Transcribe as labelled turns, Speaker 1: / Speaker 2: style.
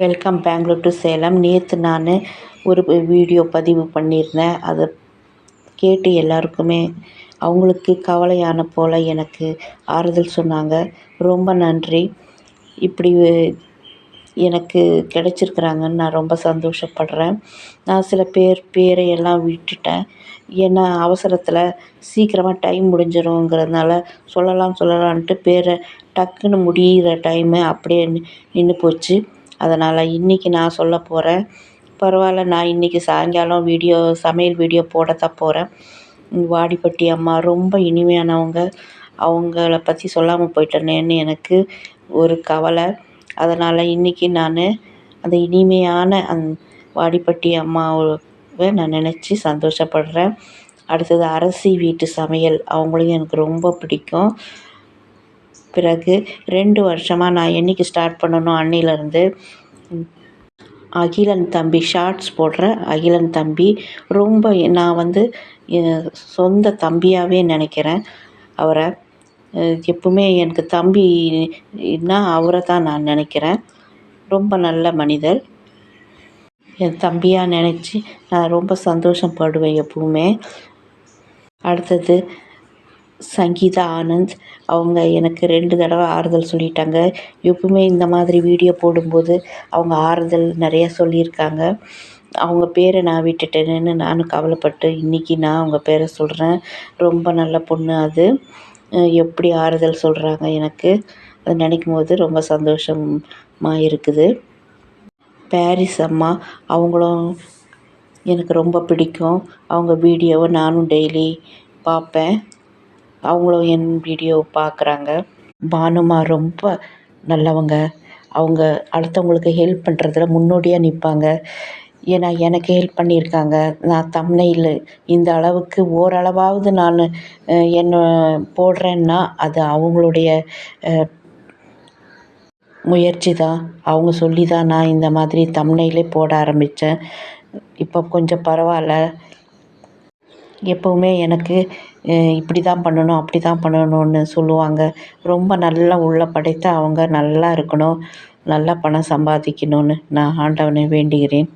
Speaker 1: Welcome Bangalore to Salem நேற்று நான் ஒரு வீடியோ பதிவு பண்ணியிருந்தேன். அதை கேட்டு எல்லாருக்குமே அவங்களுக்கு கவலையான போல் எனக்கு ஆறுதல் சொன்னாங்க. ரொம்ப நன்றி. இப்படி எனக்கு கிடச்சிருக்குறாங்கன்னு நான் ரொம்ப சந்தோஷப்படுறேன். நான் சில பேர் பேரை எல்லாம் விட்டுட்டேன். ஏன்னா அவசரத்தில் சீக்கிரமாக டைம் முடிஞ்சிருங்கிறதுனால சொல்லலாம் சொல்லலான்ட்டு பேரை டக்குன்னு முடிகிற டைமு அப்படியே நின்று போச்சு. அதனால் இன்றைக்கி நான் சொல்ல போகிறேன் பரவாயில்ல நான் இன்றைக்கி சாயங்காலம் வீடியோ சமையல் வீடியோ போட தான் போகிறேன் வாடிப்பட்டி அம்மா ரொம்ப இனிமையானவங்க. அவங்கள பற்றி சொல்லாமல் போயிட்டேனேன்னு எனக்கு ஒரு கவலை. அதனால் இன்றைக்கி நான் அந்த இனிமையான அந் வாடிப்பட்டி அம்மாவை நான் நினச்சி சந்தோஷப்படுறேன். அடுத்தது அரசி வீட்டு சமையல். அவங்களையும் எனக்கு ரொம்ப பிடிக்கும். பிறகு ரெண்டு வருஷமாக நான் என்னைக்கு ஸ்டார்ட் பண்ணனோ அன்னையிலேருந்து அகிலன் தம்பி ஷார்ட்ஸ் போடுற அகிலன் தம்பி ரொம்ப நான் வந்து சொந்த தம்பியாகவே நினைக்கிறேன் அவரை. எப்பவுமே எனக்கு தம்பின்னா அவரை தான் நான் நினைக்கிறேன். ரொம்ப நல்ல மனிதர். என் தம்பியாக நினச்சி நான் ரொம்ப சந்தோஷப்படுவேன் எப்பவுமே. அடுத்தது சங்கீதா ஆனந்த். அவங்க எனக்கு ரெண்டு தடவை ஆறுதல் சொல்லிட்டாங்க. எப்பவுமே இந்த மாதிரி வீடியோ போடும்போது அவங்க ஆறுதல் நிறையா சொல்லியிருக்காங்க. அவங்க பேரை நான் விட்டுட்டேனேன்னு நானும் கவலைப்பட்டு இன்றைக்கி நான் அவங்க பேரை சொல்கிறேன் ரொம்ப நல்ல பொண்ணு அது. எப்படி ஆறுதல் சொல்கிறாங்க எனக்கு? அதை நினைக்கும் போது ரொம்ப சந்தோஷமாக இருக்குது. பாரிஸ் அம்மா அவங்களும் எனக்கு ரொம்ப பிடிக்கும். அவங்க வீடியோவை நானும் டெய்லி பார்ப்பேன். அவங்களும் என் வீடியோ பார்க்குறாங்க பானுமா ரொம்ப நல்லவங்க. அவங்க அடுத்தவங்களுக்கு ஹெல்ப் பண்ணுறதுல முன்னோடியாக நிற்பாங்க ஏன்னா எனக்கு ஹெல்ப் பண்ணியிருக்காங்க. நான் தம்னையில் இந்த அளவுக்கு ஓரளவாவது நான் என்ன போடுறேன்னா அது அவங்களுடைய முயற்சி தான். அவங்க சொல்லி தான் நான் இந்த மாதிரி தம்ப்நெயிலே போட ஆரம்பித்தேன் இப்போ கொஞ்சம் பரவாயில்ல. எப்போவுமே எனக்கு இப்படி தான் பண்ணணும் அப்படி தான் பண்ணணும்னு சொல்லுவாங்க. ரொம்ப நல்லா உள்ள படைத்த அவங்க நல்லா இருக்கணும் நல்லா பணம் சம்பாதிக்கணும்னு நான் ஆண்டவனை வேண்டுகிறேன்.